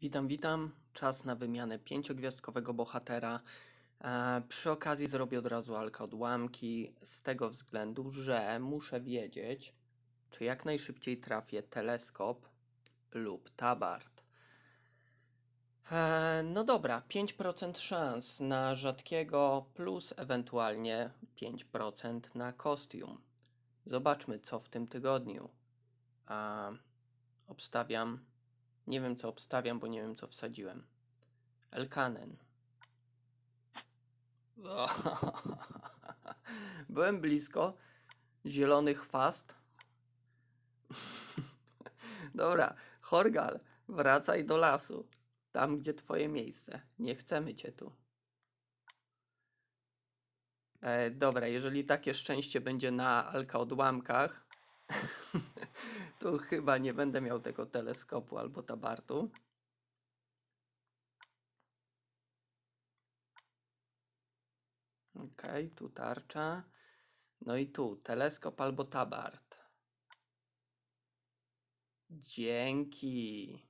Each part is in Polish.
Witam, witam. Czas na wymianę pięciogwiazdkowego bohatera. E, przy okazji zrobię od razu alka odłamki z tego względu, że muszę wiedzieć, czy jak najszybciej trafię teleskop lub tabard. E, no dobra, 5% szans na rzadkiego plus ewentualnie 5% na kostium. Zobaczmy, co w tym tygodniu. A, obstawiam. Nie wiem, co obstawiam, bo nie wiem, co wsadziłem. Elkanen. Byłem blisko. Zielony chwast. Dobra, Horgal, wracaj do lasu. Tam, gdzie twoje miejsce. Nie chcemy cię tu. E, dobra, jeżeli takie szczęście będzie na Alka odłamkach, chyba nie będę miał tego teleskopu albo tabartu. Okej, tu tarcza. No i tu teleskop albo tabart. Dzięki.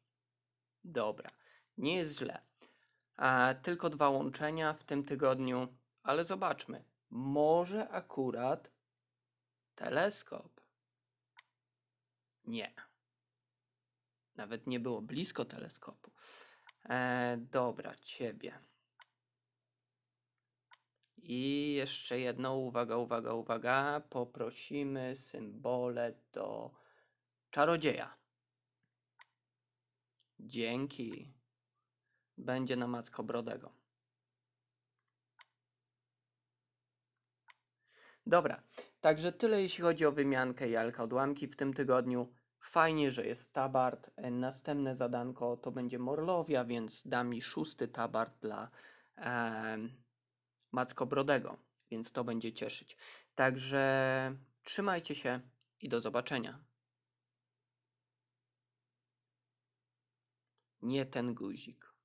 Dobra, nie jest źle. A, tylko dwa łączenia w tym tygodniu, ale zobaczmy. Może akurat teleskop. Nie. Nawet nie było blisko teleskopu. E, dobra, ciebie. I jeszcze jedno, uwaga, uwaga, uwaga. Poprosimy symbole do czarodzieja. Dzięki. Będzie na Macko Brodego. Dobra, także tyle jeśli chodzi o wymiankę i alka odłamki w tym tygodniu. Fajnie, że jest tabard. E, Następne zadanko to będzie Morlowia, więc da mi szósty tabard dla em, Macko Brodego, więc to będzie cieszyć. Także trzymajcie się i do zobaczenia. Nie ten guzik.